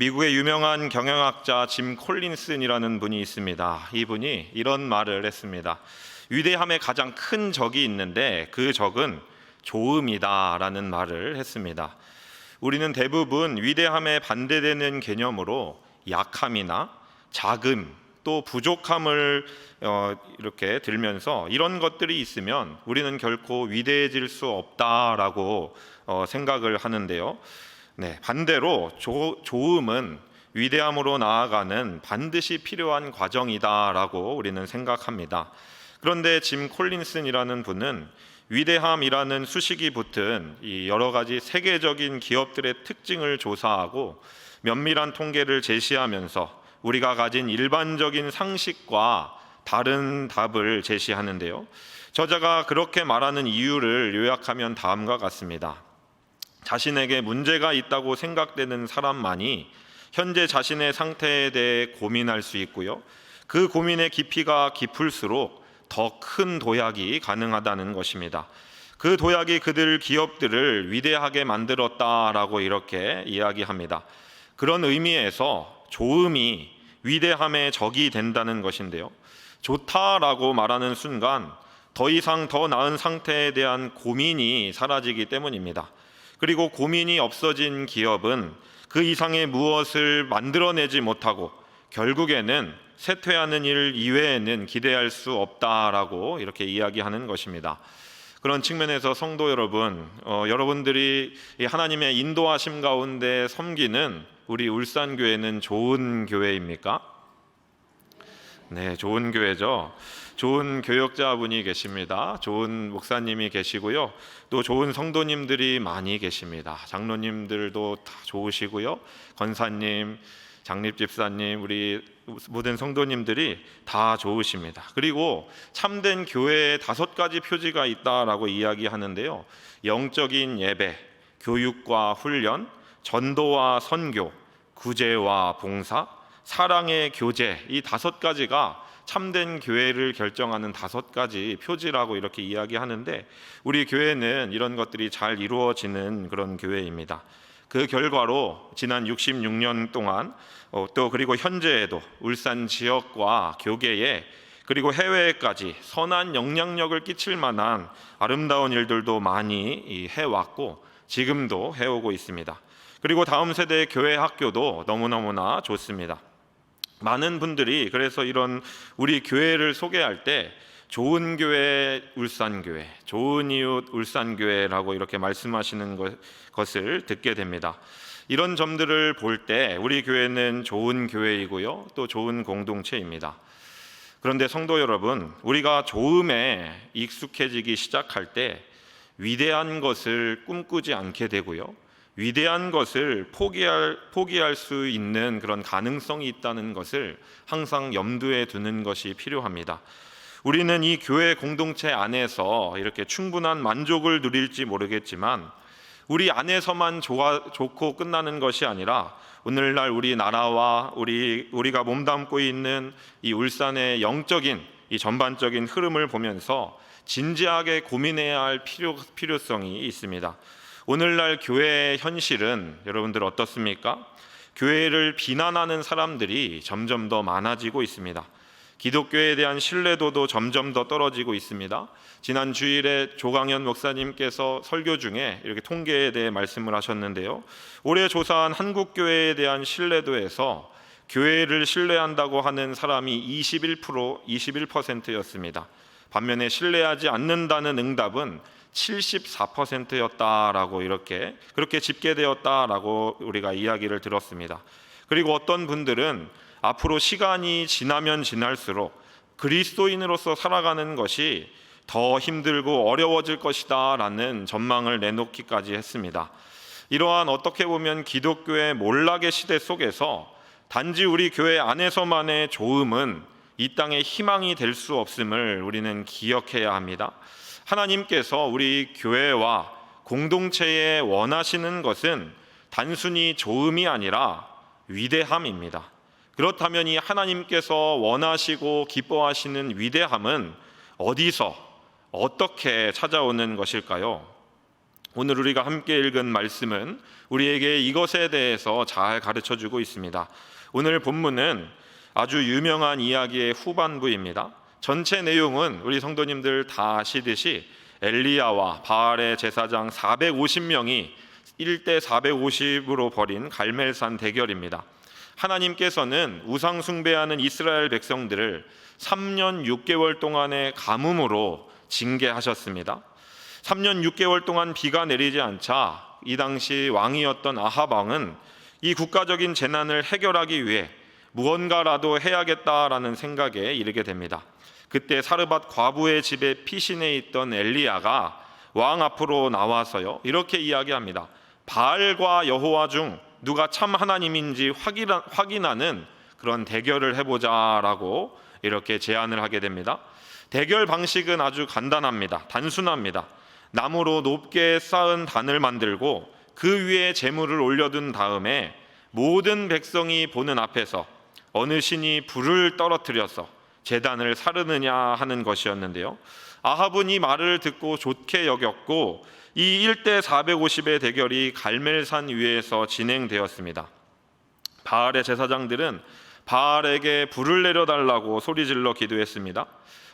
미국의 유명한 경영학자 짐 콜린슨이라는 분이 있습니다. 이분이 이런 말을 했습니다. 위대함의 가장 큰 적이 있는데 그 적은 조음이다라는 말을 했습니다. 우리는 대부분 위대함에 반대되는 개념으로 약함이나 작음 또 부족함을 어, 이렇게 들면서 이런 것들이 있으면 우리는 결코 위대해질 수 없다라고 어, 생각을 하는데요. 네, 반대로 조, 조음은 위대함으로 나아가는 반드시 필요한 과정이다라고 우리는 생각합니다. 그런데 짐 콜린슨이라는 분은 위대함이라는 수식이 붙은 이 여러 가지 세계적인 기업들의 특징을 조사하고 면밀한 통계를 제시하면서 우리가 가진 일반적인 상식과 다른 답을 제시하는데요. 저자가 그렇게 말하는 이유를 요약하면 다음과 같습니다. 자신에게 문제가 있다고 생각되는 사람만이 현재 자신의 상태에 대해 고민할 수 있고요. 그 고민의 깊이가 깊을수록 더 큰 도약이 가능하다는 것입니다. 그 도약이 그들 기업들을 위대하게 만들었다라고 이렇게 이야기합니다. 그런 의미에서 조음이 위대함의 적이 된다는 것인데요. 좋다라고 말하는 순간 더 이상 더 나은 상태에 대한 고민이 사라지기 때문입니다. 그리고 고민이 없어진 기업은 그 이상의 무엇을 만들어내지 못하고 결국에는 쇠퇴하는 일 이외에는 기대할 수 없다라고 이렇게 이야기하는 것입니다. 그런 측면에서 성도 여러분, 어, 여러분들이 이 하나님의 인도하심 가운데 섬기는 우리 울산 교회는 좋은 교회입니까? 네, 좋은 교회죠. 좋은 교역자분이 계십니다. 좋은 목사님이 계시고요. 또 좋은 성도님들이 많이 계십니다. 장로님들도 다 좋으시고요. 권사님, 장립 집사님, 우리 모든 성도님들이 다 좋으십니다. 그리고 참된 교회에 다섯 가지 표지가 있다라고 이야기하는데요. 영적인 예배, 교육과 훈련, 전도와 선교, 구제와 봉사, 사랑의 교제 이 다섯 가지가 참된 교회를 결정하는 다섯 가지 표지라고 이렇게 이야기하는데 우리 교회는 이런 것들이 잘 이루어지는 그런 교회입니다. 그 결과로 지난 66년 동안 어, 또 그리고 현재에도 울산 지역과 교계에 그리고 해외까지 선한 영향력을 끼칠 만한 아름다운 일들도 많이 해왔고 지금도 해오고 있습니다. 그리고 다음 세대의 교회 학교도 너무너무나 좋습니다. 많은 분들이 그래서 이런 우리 교회를 소개할 때 좋은 교회 울산교회, 좋은 이웃 울산교회라고 이렇게 말씀하시는 것 을 듣게 됩니다. 이런 점들을 볼 때 우리 교회는 좋은 교회이고요. 또 좋은 공동체입니다. 그런데 성도 여러분, 우리가 좋음에 익숙해지기 시작할 때 위대한 것을 꿈꾸지 않게 되고요. 위대한 것을 포기할, 포기할 수 있는 그런 가능성이 있다는 것을 항상 염두에 두는 것이 필요합니다. 우리는 이 교회 공동체 안에서 이렇게 충분한 만족을 누릴지 모르겠지만 우리 안에서만 좋아, 좋고 끝나는 것이 아니라 오늘날 우리 나라와 우리 우리가 몸담고 있는 이 울산의 영적인 이 전반적인 흐름을 보면서 진지하게 고민해야 할 필요, 필요성이 있습니다. 오늘날 교회의 현실은 여러분들 어떻습니까? 교회를 비난하는 사람들이 점점 더 많아지고 있습니다. 기독교에 대한 신뢰도도 점점 더 떨어지고 있습니다. 지난 주일에 조강현 목사님께서 설교 중에 이렇게 통계에 대해 말씀을 하셨는데요. 올해 조사한 한국 교회에 대한 신뢰도에서 교회를 신뢰한다고 하는 사람이 21% 21%였습니다. 반면에 신뢰하지 않는다는 응답은 74%였다라고 이렇게 그렇게 집계되었다라고 우리가 이야기를 들었습니다. 그리고 어떤 분들은 앞으로 시간이 지나면 지날수록 그리스도인으로서 살아가는 것이 더 힘들고 어려워질 것이다라는 전망을 내놓기까지 했습니다. 이러한 어떻게 보면 기독교의 몰락의 시대 속에서 단지 우리 교회 안에서만의 조음은 이 땅의 희망이 될 수 없음을 우리는 기억해야 합니다. 하나님께서 우리 교회와 공동체에 원하시는 것은 단순히 좋음이 아니라 위대함입니다. 그렇다면 이 하나님께서 원하시고 기뻐하시는 위대함은 어디서 어떻게 찾아오는 것일까요? 오늘 우리가 함께 읽은 말씀은 우리에게 이것에 대해서 잘 가르쳐 주고 있습니다. 오늘 본문은 아주 유명한 이야기의 후반부입니다. 전체 내용은 우리 성도님들 다 아시듯이 엘리야와 바알의 제사장 450명이 1대 450으로 벌인 갈멜산 대결입니다. 하나님께서는 우상 숭배하는 이스라엘 백성들을 3년 6개월 동안의 가뭄으로 징계하셨습니다. 3년 6개월 동안 비가 내리지 않자 이 당시 왕이었던 아합 왕은 이 국가적인 재난을 해결하기 위해 무언가라도 해야겠다라는 생각에 이르게 됩니다. 그때 사르밧 과부의 집에 피신해 있던 엘리야가 왕 앞으로 나와서요 이렇게 이야기합니다. 바알과 여호와 중 누가 참 하나님인지 확인하는 그런 대결을 해보자라고 이렇게 제안을 하게 됩니다. 대결 방식은 아주 간단합니다. 단순합니다. 나무로 높게 쌓은 단을 만들고 그 위에 재물을 올려둔 다음에 모든 백성이 보는 앞에서 어느 신이 불을 떨어뜨려서 재단을 사르느냐 하는 것이었는데요. 아합은 이 말을 듣고 좋게 여겼고 이 1대 450의 대결이 갈멜산 위에서 진행되었습니다. 바알의 제사장들은 바알에게 불을 내려달라고 소리질러 기도했습니다.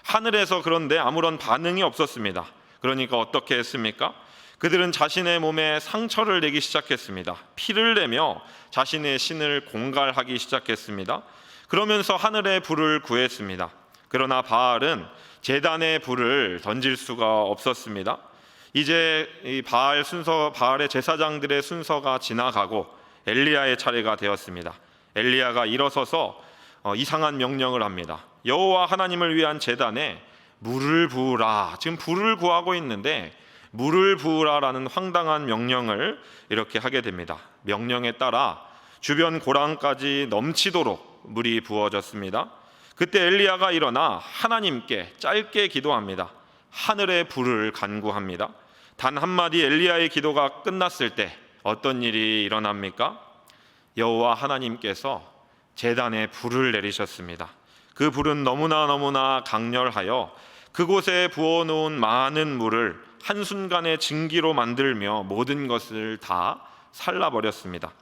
하늘에서 그런데 아무런 반응이 없었습니다. 그러니까 어떻게 했습니까? 그들은 자신의 몸에 상처를 내기 시작했습니다. 피를 내며 자신의 신을 공갈하기 시작했습니다. 그러면서 하늘의 불을 구했습니다. 그러나 바알은 재단의 불을 던질 수가 없었습니다. 이제 이 바알 순서 바알의 제사장들의 순서가 지나가고 엘리야의 차례가 되었습니다. 엘리야가 일어서서 어, 이상한 명령을 합니다. 여호와 하나님을 위한 제단에 물을 부으라. 지금 불을 구하고 있는데 물을 부으라라는 황당한 명령을 이렇게 하게 됩니다. 명령에 따라 주변 고랑까지 넘치도록 물이 부어졌습니다. 그때 엘리야가 일어나 하나님께 짧게 기도합니다. 하늘의 불을 간구합니다. 단 한마디 엘리야의 기도가 끝났을 때 어떤 일이 일어납니까? 여호와 하나님께서 제단에 불을 내리셨습니다. 그 불은 너무나 너무나 강렬하여 그곳에 부어놓은 많은 물을 한순간에 증기로 만들며 모든 것을 다 살라버렸습니다.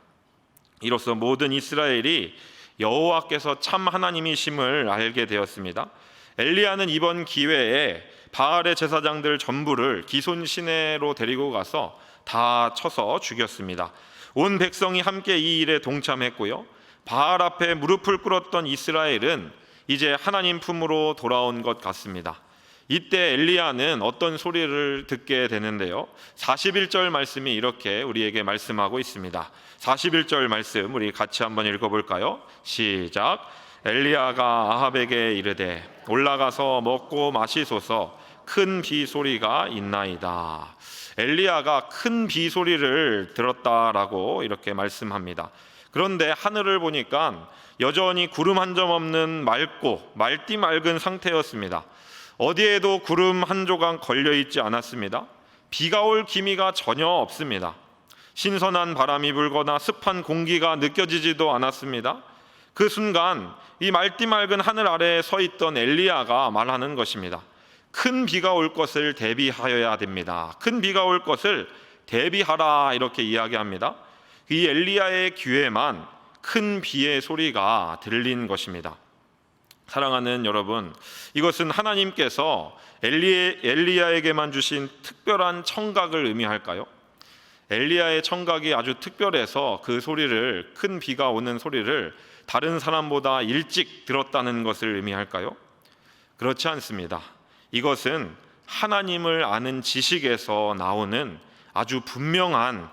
이로써 모든 이스라엘이 여호와께서 참 하나님이심을 알게 되었습니다. 엘리야는 이번 기회에 바알의 제사장들 전부를 기손 시내로 데리고 가서 다 쳐서 죽였습니다. 온 백성이 함께 이 일에 동참했고요. 바알 앞에 무릎을 꿇었던 이스라엘은 이제 하나님 품으로 돌아온 것 같습니다. 이때 엘리야는 어떤 소리를 듣게 되는데요. 41절 말씀이 이렇게 우리에게 말씀하고 있습니다. 41절 말씀 우리 같이 한번 읽어 볼까요? 시작. 엘리야가 아합에게 이르되 올라가서 먹고 마시소서 큰 비 소리가 있나이다. 엘리야가 큰 비 소리를 들었다라고 이렇게 말씀합니다. 그런데 하늘을 보니까 여전히 구름 한 점 없는 맑고 맑디 맑은 상태였습니다. 어디에도 구름 한 조각 걸려 있지 않았습니다. 비가 올 기미가 전혀 없습니다. 신선한 바람이 불거나 습한 공기가 느껴지지도 않았습니다. 그 순간 이 맑디 맑은 하늘 아래에 서 있던 엘리야가 말하는 것입니다. 큰 비가 올 것을 대비하여야 됩니다. 큰 비가 올 것을 대비하라 이렇게 이야기합니다. 이 엘리야의 귀에만 큰 비의 소리가 들린 것입니다. 사랑하는 여러분, 이것은 하나님께서 엘리, 엘리야에게만 주신 특별한 청각을 의미할까요? 엘리야의 청각이 아주 특별해서 그 소리를 큰 비가 오는 소리를 다른 사람보다 일찍 들었다는 것을 의미할까요? 그렇지 않습니다. 이것은 하나님을 아는 지식에서 나오는 아주 분명한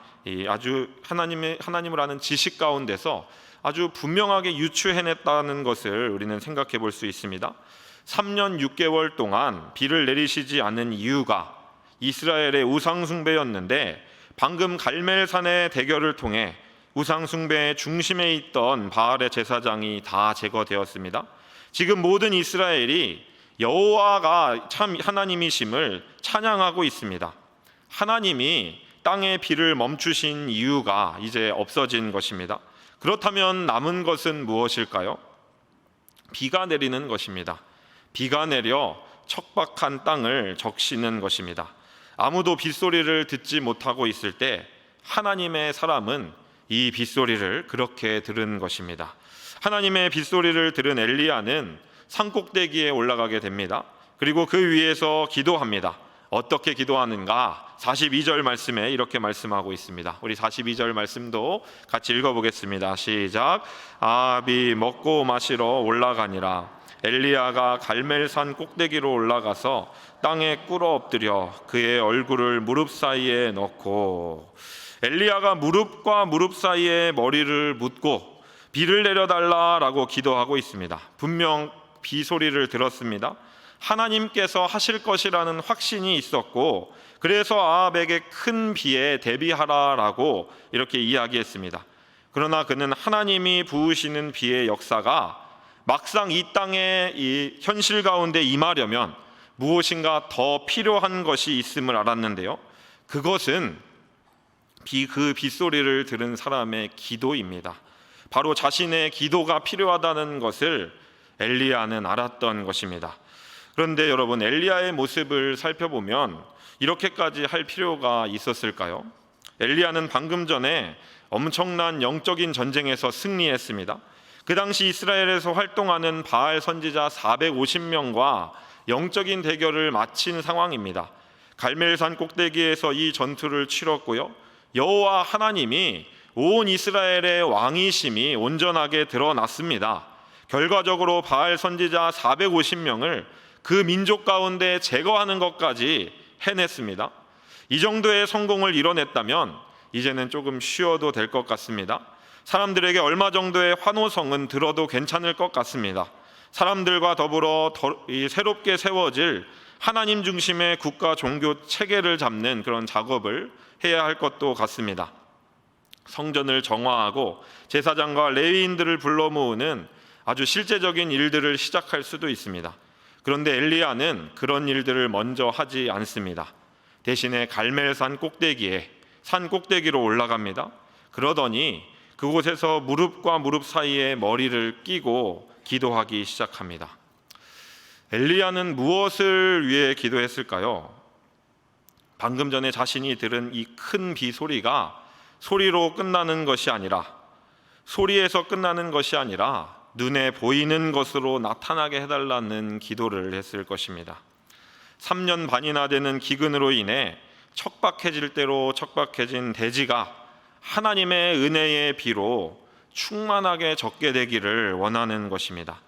아주 하나님의 하나님을 아는 지식 가운데서 아주 분명하게 유추해냈다는 것을 우리는 생각해 볼 수 있습니다. 3년 6개월 동안 비를 내리시지 않은 이유가 이스라엘의 우상 숭배였는데 방금 갈멜산의 대결을 통해 우상 숭배의 중심에 있던 바알의 제사장이 다 제거되었습니다. 지금 모든 이스라엘이 여호와가 참 하나님이심을 찬양하고 있습니다. 하나님이 땅의 비를 멈추신 이유가 이제 없어진 것입니다. 그렇다면 남은 것은 무엇일까요? 비가 내리는 것입니다. 비가 내려 척박한 땅을 적시는 것입니다. 아무도 빗소리를 듣지 못하고 있을 때 하나님의 사람은 이 빗소리를 그렇게 들은 것입니다. 하나님의 빗소리를 들은 엘리야는 산꼭대기에 올라가게 됩니다. 그리고 그 위에서 기도합니다. 어떻게 기도하는가? 42절 말씀에 이렇게 말씀하고 있습니다. 우리 42절 말씀도 같이 읽어보겠습니다. 시작. 아비 먹고 마시러 올라가니라. 엘리야가 갈멜산 꼭대기로 올라가서 땅에 꿇어 엎드려 그의 얼굴을 무릎 사이에 넣고 엘리야가 무릎과 무릎 사이에 머리를 묻고 비를 내려달라라고 기도하고 있습니다. 분명 비 소리를 들었습니다. 하나님께서 하실 것이라는 확신이 있었고 그래서 아합에게 큰 비에 대비하라라고 이렇게 이야기했습니다. 그러나 그는 하나님이 부으시는 비의 역사가 막상 이 땅의 이 현실 가운데 임하려면 무엇인가 더 필요한 것이 있음을 알았는데요. 그것은 비 그 빗소리를 들은 사람의 기도입니다. 바로 자신의 기도가 필요하다는 것을 엘리야는 알았던 것입니다. 그런데 여러분 엘리야의 모습을 살펴보면 이렇게까지 할 필요가 있었을까요? 엘리야는 방금 전에 엄청난 영적인 전쟁에서 승리했습니다. 그 당시 이스라엘에서 활동하는 바알 선지자 450명과 영적인 대결을 마친 상황입니다. 갈멜산 꼭대기에서 이 전투를 치렀고요. 여호와 하나님이 온 이스라엘의 왕이심이 온전하게 드러났습니다. 결과적으로 바알 선지자 450명을 그 민족 가운데 제거하는 것까지 해냈습니다. 이 정도의 성공을 이뤄냈다면 이제는 조금 쉬어도 될 것 같습니다. 사람들에게 얼마 정도의 환호성은 들어도 괜찮을 것 같습니다. 사람들과 더불어 새롭게 세워질 하나님 중심의 국가 종교 체계를 잡는 그런 작업을 해야 할 것도 같습니다. 성전을 정화하고 제사장과 레위인들을 불러 모으는 아주 실제적인 일들을 시작할 수도 있습니다. 그런데 엘리야는 그런 일들을 먼저 하지 않습니다. 대신에 갈멜산 꼭대기에 산 꼭대기로 올라갑니다. 그러더니 그곳에서 무릎과 무릎 사이에 머리를 끼고 기도하기 시작합니다. 엘리야는 무엇을 위해 기도했을까요? 방금 전에 자신이 들은 이 큰 비 소리가 소리로 끝나는 것이 아니라 소리에서 끝나는 것이 아니라 눈에 보이는 것으로 나타나게 해달라는 기도를 했을 것입니다. 3년 반이나 되는 기근으로 인해 척박해질 대로 척박해진 대지가 하나님의 은혜의 비로 충만하게 적게 되기를 원하는 것입니다.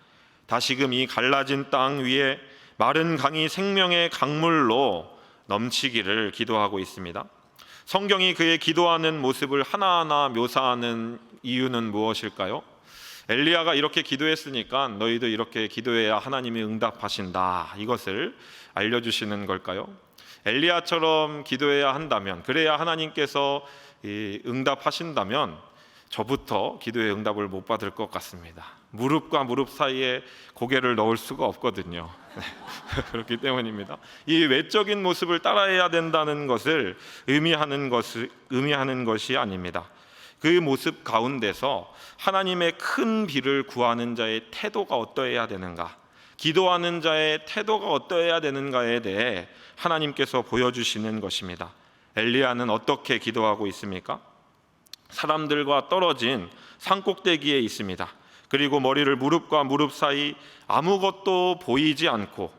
다시금 이 갈라진 땅 위에 마른 강이 생명의 강물로 넘치기를 기도하고 있습니다. 성경이 그의 기도하는 모습을 하나하나 묘사하는 이유는 무엇일까요? 엘리야가 이렇게 기도했으니까 너희도 이렇게 기도해야 하나님이 응답하신다. 이것을 알려 주시는 걸까요? 엘리야처럼 기도해야 한다면, 그래야 하나님께서 응답하신다면 저부터 기도의 응답을 못 받을 것 같습니다. 무릎과 무릎 사이에 고개를 넣을 수가 없거든요. 그렇기 때문입니다. 이 외적인 모습을 따라해야 된다는 것을 의미하는 것을 의미하는 것이 아닙니다. 그 모습 가운데서 하나님의 큰 비를 구하는 자의 태도가 어떠해야 되는가, 기도하는 자의 태도가 어떠해야 되는가에 대해 하나님께서 보여주시는 것입니다. 엘리야는 어떻게 기도하고 있습니까? 사람들과 떨어진 산꼭대기에 있습니다. 그리고 머리를 무릎과 무릎 사이 아무것도 보이지 않고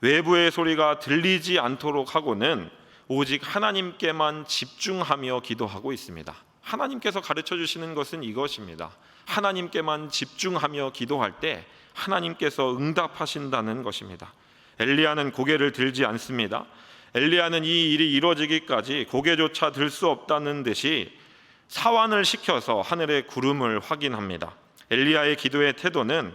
외부의 소리가 들리지 않도록 하고는 오직 하나님께만 집중하며 기도하고 있습니다. 하나님께서 가르쳐 주시는 것은 이것입니다. 하나님께만 집중하며 기도할 때 하나님께서 응답하신다는 것입니다. 엘리야는 고개를 들지 않습니다. 엘리야는 이 일이 이루어지기까지 고개조차 들 수 없다는 듯이 사완을 시켜서 하늘의 구름을 확인합니다. 엘리야의 기도의 태도는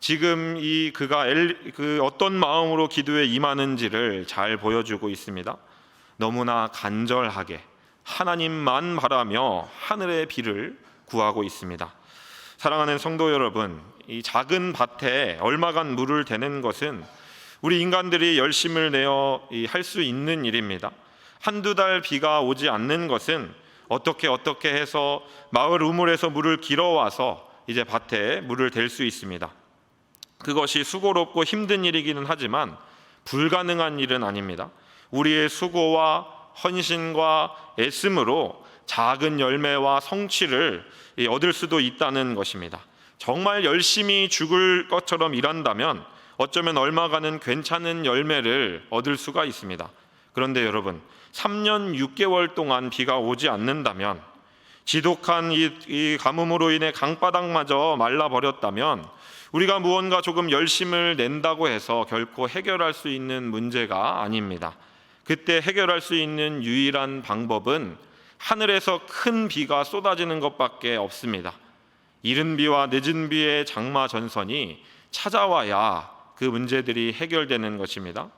지금 이 그가 엘, 그 어떤 마음으로 기도에 임하는지를 잘 보여주고 있습니다. 너무나 간절하게 하나님만 바라며 하늘의 비를 구하고 있습니다. 사랑하는 성도 여러분, 이 작은 밭에 얼마간 물을 대는 것은 우리 인간들이 열심을 내어 할 수 있는 일입니다. 한두 달 비가 오지 않는 것은 어떻게 어떻게 해서 마을 우물에서 물을 길어와서 이제 밭에 물을 댈 수 있습니다. 그것이 수고롭고 힘든 일이기는 하지만 불가능한 일은 아닙니다. 우리의 수고와 헌신과 애씀으로 작은 열매와 성취를 이 얻을 수도 있다는 것입니다. 정말 열심히 죽을 것처럼 일한다면 어쩌면 얼마간은 괜찮은 열매를 얻을 수가 있습니다. 그런데 여러분, 3년 6개월 동안 비가 오지 않는다면 지독한 이, 이 가뭄으로 인해 강바닥마저 말라버렸다면 우리가 무언가 조금 열심을 낸다고 해서 결코 해결할 수 있는 문제가 아닙니다. 그때 해결할 수 있는 유일한 방법은 하늘에서 큰 비가 쏟아지는 것밖에 없습니다. 이른 비와 늦은 비의 장마 전선이 찾아와야 그 문제들이 해결되는 것입니다.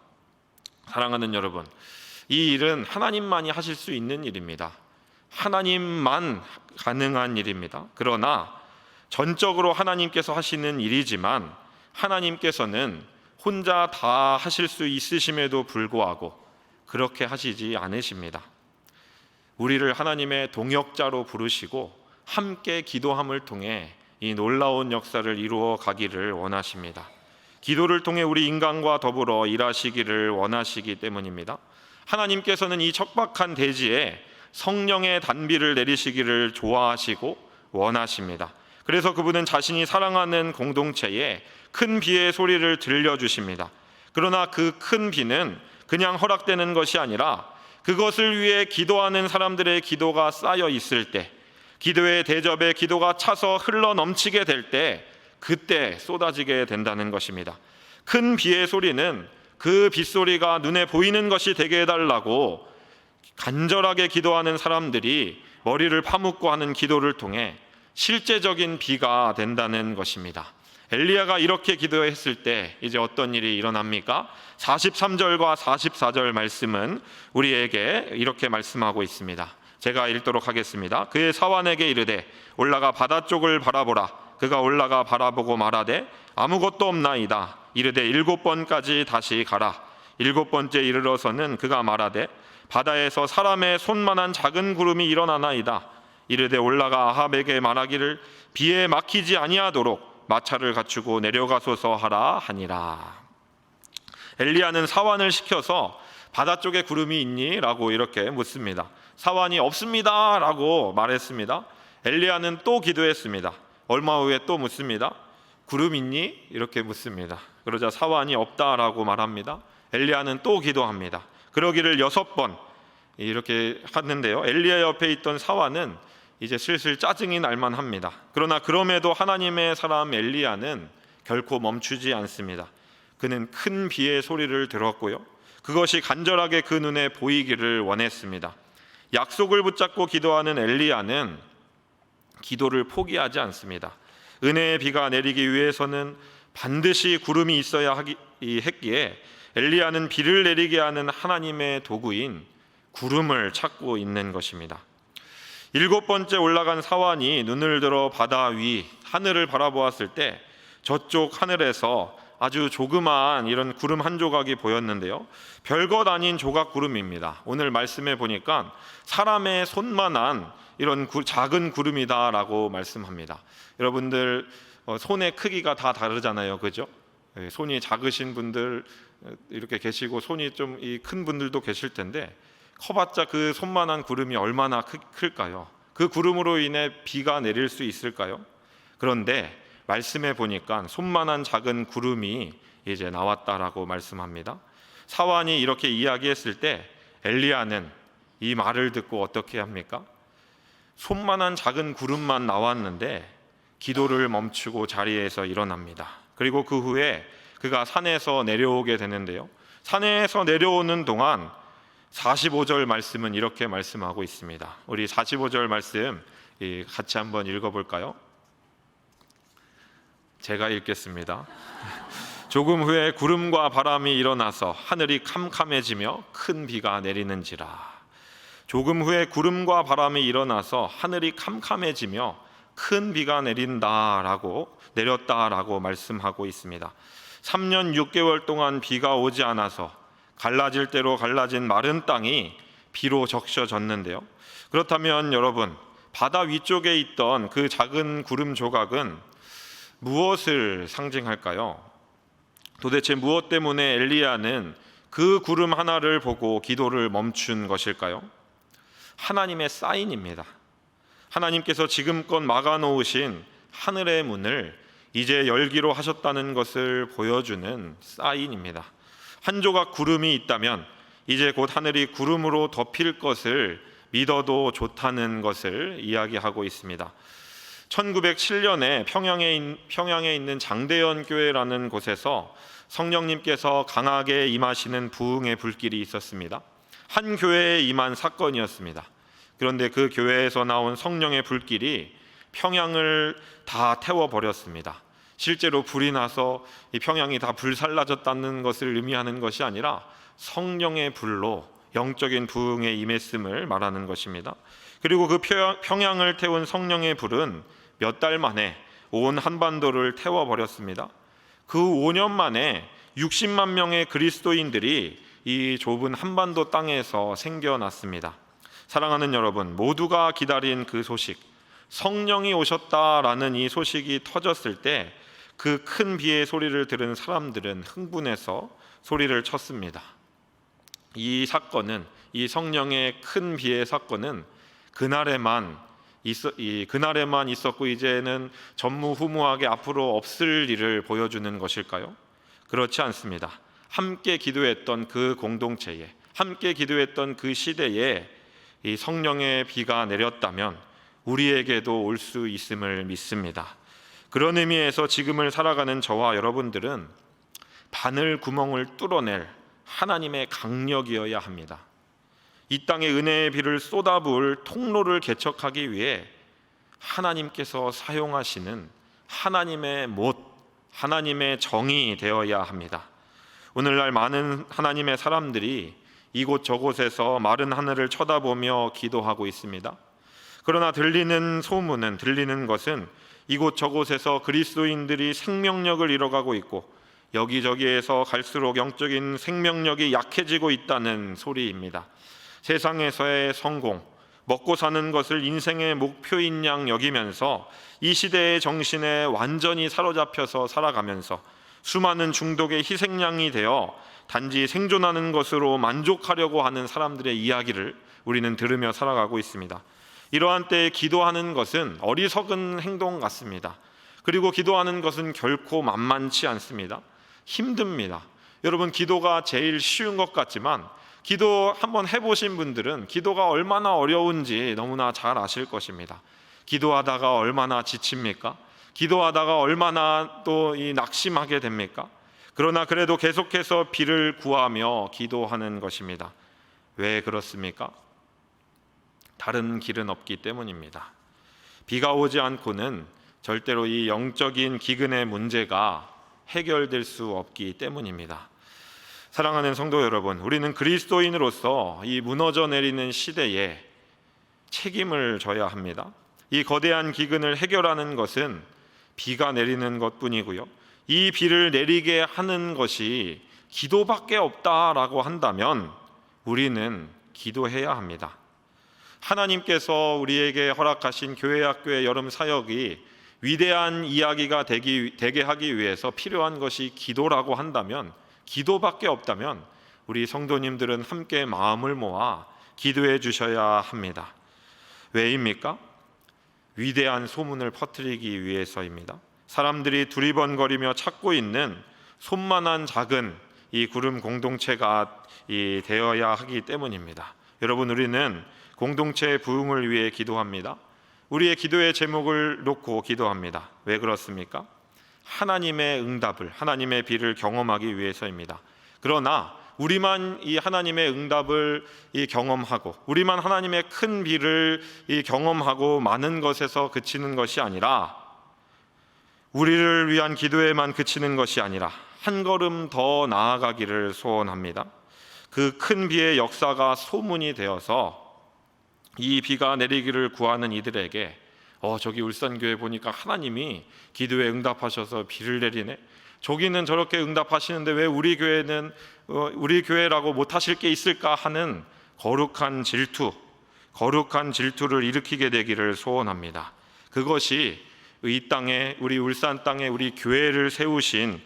사랑하는 여러분, 이 일은 하나님만이 하실 수 있는 일입니다. 하나님만 가능한 일입니다. 그러나 전적으로 하나님께서 하시는 일이지만 하나님께서는 혼자 다 하실 수 있으심에도 불구하고 그렇게 하시지 않으십니다. 우리를 하나님의 동역자로 부르시고 함께 기도함을 통해 이 놀라운 역사를 이루어 가기를 원하십니다. 기도를 통해 우리 인간과 더불어 일하시기를 원하시기 때문입니다. 하나님께서는 이 척박한 대지에 성령의 단비를 내리시기를 좋아하시고 원하십니다. 그래서 그분은 자신이 사랑하는 공동체에 큰 비의 소리를 들려주십니다. 그러나 그 큰 비는 그냥 허락되는 것이 아니라 그것을 위해 기도하는 사람들의 기도가 쌓여 있을 때, 기도의 대접에 기도가 차서 흘러 넘치게 될 때, 그때 쏟아지게 된다는 것입니다. 큰 비의 소리는 그 빗소리가 눈에 보이는 것이 되게 해달라고 간절하게 기도하는 사람들이 머리를 파묻고 하는 기도를 통해 실제적인 비가 된다는 것입니다. 엘리야가 이렇게 기도했을 때 이제 어떤 일이 일어납니까? 43절과 44절 말씀은 우리에게 이렇게 말씀하고 있습니다. 제가 읽도록 하겠습니다. 그의 사환에게 이르되 올라가 바다 쪽을 바라보라. 그가 올라가 바라보고 말하되 아무것도 없나이다. 이르되 일곱 번까지 다시 가라. 일곱 번째 이르러서는 그가 말하되 바다에서 사람의 손만한 작은 구름이 일어나나이다. 이르되 올라가 아합에게 말하기를 비에 막히지 아니하도록 마차를 갖추고 내려가소서 하라 하니라. 엘리야는 사환을 시켜서 바다 쪽에 구름이 있니?라고 이렇게 묻습니다. 사환이 없습니다라고 말했습니다. 엘리야는 또 기도했습니다. 얼마 후에 또 묻습니다. 구름 있니? 이렇게 묻습니다. 그러자 사환이 없다라고 말합니다. 엘리야는 또 기도합니다. 그러기를 여섯 번 이렇게 하는데요. 엘리야 옆에 있던 사환은 이제 슬슬 짜증이 날만 합니다. 그러나 그럼에도 하나님의 사람 엘리야는 결코 멈추지 않습니다. 그는 큰 비의 소리를 들었고요. 그것이 간절하게 그 눈에 보이기를 원했습니다. 약속을 붙잡고 기도하는 엘리야는 기도를 포기하지 않습니다. 은혜의 비가 내리기 위해서는 반드시 구름이 있어야 하기, 했기에 엘리야는 비를 내리게 하는 하나님의 도구인 구름을 찾고 있는 것입니다. 일곱 번째 올라간 사환이 눈을 들어 바다 위 하늘을 바라보았을 때 저쪽 하늘에서 아주 조그마한 이런 구름 한 조각이 보였는데요. 별것 아닌 조각 구름입니다. 오늘 말씀해 보니까 사람의 손만한 이런 구, 작은 구름이다라고 말씀합니다. 여러분들 어, 손의 크기가 다 다르잖아요, 그죠? 예, 손이 작으신 분들 어, 이렇게 계시고 손이 좀이큰 분들도 계실 텐데 커봤자 그 손만한 구름이 얼마나 크, 클까요? 그 구름으로 인해 비가 내릴 수 있을까요? 그런데 말씀해 보니까 손만한 작은 구름이 이제 나왔다라고 말씀합니다. 사환이 이렇게 이야기했을 때 엘리야는 이 말을 듣고 어떻게 합니까? 손만한 작은 구름만 나왔는데 기도를 멈추고 자리에서 일어납니다. 그리고 그 후에 그가 산에서 내려오게 되는데요. 산에서 내려오는 동안 45절 말씀은 이렇게 말씀하고 있습니다. 우리 45절 말씀 같이 한번 읽어볼까요? 제가 읽겠습니다. 조금 후에 구름과 바람이 일어나서 하늘이 캄캄해지며 큰 비가 내리는지라. 조금 후에 구름과 바람이 일어나서 하늘이 캄캄해지며 큰 비가 내린다라고 내렸다라고 말씀하고 있습니다. 3년 6개월 동안 비가 오지 않아서 갈라질 대로 갈라진 마른 땅이 비로 적셔졌는데요. 그렇다면 여러분 바다 위쪽에 있던 그 작은 구름 조각은 무엇을 상징할까요? 도대체 무엇 때문에 엘리야는 그 구름 하나를 보고 기도를 멈춘 것일까요? 하나님의 사인입니다. 하나님께서 지금껏 막아 놓으신 하늘의 문을 이제 열기로 하셨다는 것을 보여주는 사인입니다. 한 조각 구름이 있다면 이제 곧 하늘이 구름으로 덮일 것을 믿어도 좋다는 것을 이야기하고 있습니다. 1907년에 평양에, 있- 평양에 있는 장대연 교회라는 곳에서 성령님께서 강하게 임하시는 부흥의 불길이 있었습니다. 한 교회에 임한 사건이었습니다. 그런데 그 교회에서 나온 성령의 불길이 평양을 다 태워 버렸습니다. 실제로 불이 나서 이 평양이 다 불살라졌다는 것을 의미하는 것이 아니라 성령의 불로 영적인 부흥에 임했음을 말하는 것입니다. 그리고 그 평양- 평양을 태운 성령의 불은 몇 달 만에 온 한반도를 태워 버렸습니다. 그 5년 만에 60만 명의 그리스도인들이 이 좁은 한반도 땅에서 생겨났습니다. 사랑하는 여러분, 모두가 기다린 그 소식, 성령이 오셨다라는 이 소식이 터졌을 때 그 큰 비의 소리를 들은 사람들은 흥분해서 소리를 쳤습니다. 이 사건은 이 성령의 큰 비의 사건은 그날에만 있어, 이 그날에만 있었고 이제는 전무후무하게 앞으로 없을 일을 보여주는 것일까요? 그렇지 않습니다. 함께 기도했던 그 공동체에 함께 기도했던 그 시대에 이 성령의 비가 내렸다면 우리에게도 올 수 있음을 믿습니다. 그런 의미에서 지금을 살아가는 저와 여러분들은 바늘 구멍을 뚫어낼 하나님의 강력이어야 합니다. 이 땅에 은혜의 비를 쏟아부을 통로를 개척하기 위해 하나님께서 사용하시는 하나님의 못, 하나님의 정이 되어야 합니다. 오늘날 많은 하나님의 사람들이 이곳 저곳에서 마른 하늘을 쳐다보며 기도하고 있습니다. 그러나 들리는 소문은 들리는 것은 이곳 저곳에서 그리스도인들이 생명력을 잃어가고 있고 여기저기에서 갈수록 영적인 생명력이 약해지고 있다는 소리입니다. 세상에서의 성공, 먹고 사는 것을 인생의 목표인 양 여기면서 이 시대의 정신에 완전히 사로잡혀서 살아가면서 수많은 중독의 희생양이 되어 단지 생존하는 것으로 만족하려고 하는 사람들의 이야기를 우리는 들으며 살아가고 있습니다. 이러한 때에 기도하는 것은 어리석은 행동 같습니다. 그리고 기도하는 것은 결코 만만치 않습니다. 힘듭니다. 여러분 기도가 제일 쉬운 것 같지만 기도 한번 해보신 분들은 기도가 얼마나 어려운지 너무나 잘 아실 것입니다. 기도하다가 얼마나 지칩니까? 기도하다가 얼마나 또 이 낙심하게 됩니까? 그러나 그래도 계속해서 비를 구하며 기도하는 것입니다. 왜 그렇습니까? 다른 길은 없기 때문입니다. 비가 오지 않고는 절대로 이 영적인 기근의 문제가 해결될 수 없기 때문입니다. 사랑하는 성도 여러분, 우리는 그리스도인으로서 이 무너져 내리는 시대에 책임을 져야 합니다. 이 거대한 기근을 해결하는 것은 비가 내리는 것 뿐이고요. 이 비를 내리게 하는 것이 기도밖에 없다라고 한다면 우리는 기도해야 합니다. 하나님께서 우리에게 허락하신 교회 학교의 여름 사역이 위대한 이야기가 되기, 되게 하기 위해서 필요한 것이 기도라고 한다면 기도밖에 없다면 우리 성도님들은 함께 마음을 모아 기도해 주셔야 합니다. 왜입니까? 위대한 소문을 퍼뜨리기 위해서입니다. 사람들이 두리번거리며 찾고 있는 손만한 작은 이 구름 공동체가 이 되어야 하기 때문입니다. 여러분 우리는 공동체의 부흥을 위해 기도합니다. 우리의 기도의 제목을 놓고 기도합니다. 왜 그렇습니까? 하나님의 응답을 하나님의 비를 경험하기 위해서입니다. 그러나 우리만 이 하나님의 응답을 이 경험하고 우리만 하나님의 큰 비를 이 경험하고 많은 것에서 그치는 것이 아니라 우리를 위한 기도에만 그치는 것이 아니라 한 걸음 더 나아가기를 소원합니다. 그 큰 비의 역사가 소문이 되어서 이 비가 내리기를 구하는 이들에게 어 저기 울산교회 보니까 하나님이 기도에 응답하셔서 비를 내리네. 저기는 저렇게 응답하시는데 왜 우리 교회는 어, 우리 교회라고 못 하실 게 있을까 하는 거룩한 질투, 거룩한 질투를 일으키게 되기를 소원합니다. 그것이 이 땅에 우리 울산 땅에 우리 교회를 세우신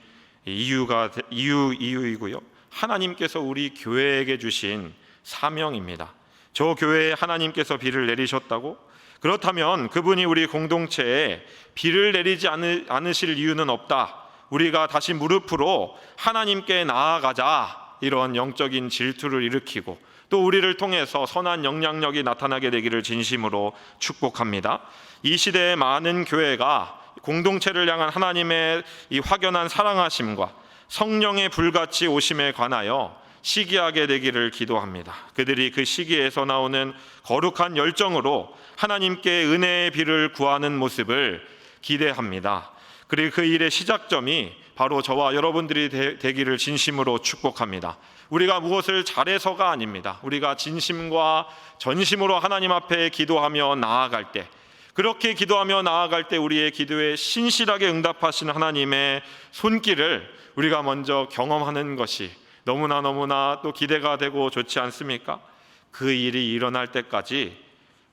이유가 이유 이유이고요. 하나님께서 우리 교회에게 주신 사명입니다. 저 교회에 하나님께서 비를 내리셨다고? 그렇다면 그분이 우리 공동체에 비를 내리지 않으, 않으실 이유는 없다. 우리가 다시 무릎으로 하나님께 나아가자. 이런 영적인 질투를 일으키고 또 우리를 통해서 선한 영향력이 나타나게 되기를 진심으로 축복합니다. 이 시대의 많은 교회가 공동체를 향한 하나님의 이 확연한 사랑하심과 성령의 불같이 오심에 관하여 시기하게 되기를 기도합니다. 그들이 그 시기에서 나오는 거룩한 열정으로 하나님께 은혜의 비를 구하는 모습을 기대합니다. 그리고 그 일의 시작점이 바로 저와 여러분들이 되, 되기를 진심으로 축복합니다. 우리가 무엇을 잘해서가 아닙니다. 우리가 진심과 전심으로 하나님 앞에 기도하며 나아갈 때 그렇게 기도하며 나아갈 때 우리의 기도에 신실하게 응답하시는 하나님의 손길을 우리가 먼저 경험하는 것이 너무나 너무나 또 기대가 되고 좋지 않습니까? 그 일이 일어날 때까지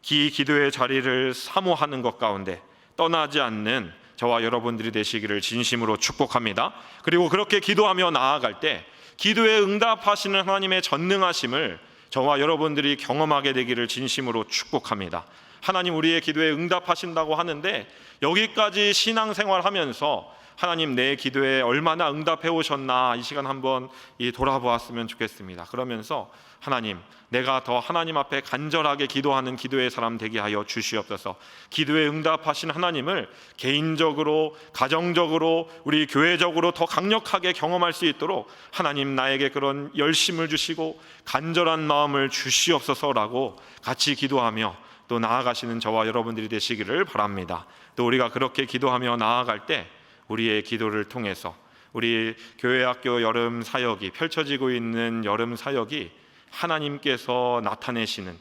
기 기도의 자리를 사모하는 것 가운데 떠나지 않는 저와 여러분들이 되시기를 진심으로 축복합니다. 그리고 그렇게 기도하며 나아갈 때 기도에 응답하시는 하나님의 전능하심을 저와 여러분들이 경험하게 되기를 진심으로 축복합니다. 하나님 우리의 기도에 응답하신다고 하는데 여기까지 신앙생활 하면서 하나님 내 기도에 얼마나 응답해 오셨나 이 시간 한번 이 돌아보았으면 좋겠습니다. 그러면서 하나님 내가 더 하나님 앞에 간절하게 기도하는 기도의 사람 되게 하여 주시옵소서. 기도에 응답하신 하나님을 개인적으로 가정적으로 우리 교회적으로 더 강력하게 경험할 수 있도록 하나님 나에게 그런 열심을 주시고 간절한 마음을 주시옵소서라고 같이 기도하며 또 나아가시는 저와 여러분들이 되시기를 바랍니다. 또 우리가 그렇게 기도하며 나아갈 때 우리의 기도를 통해서 우리 교회 학교 여름 사역이 펼쳐지고 있는 여름 사역이 하나님께서 나타내시는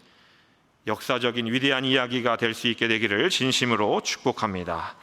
역사적인 위대한 이야기가 될 수 있게 되기를 진심으로 축복합니다.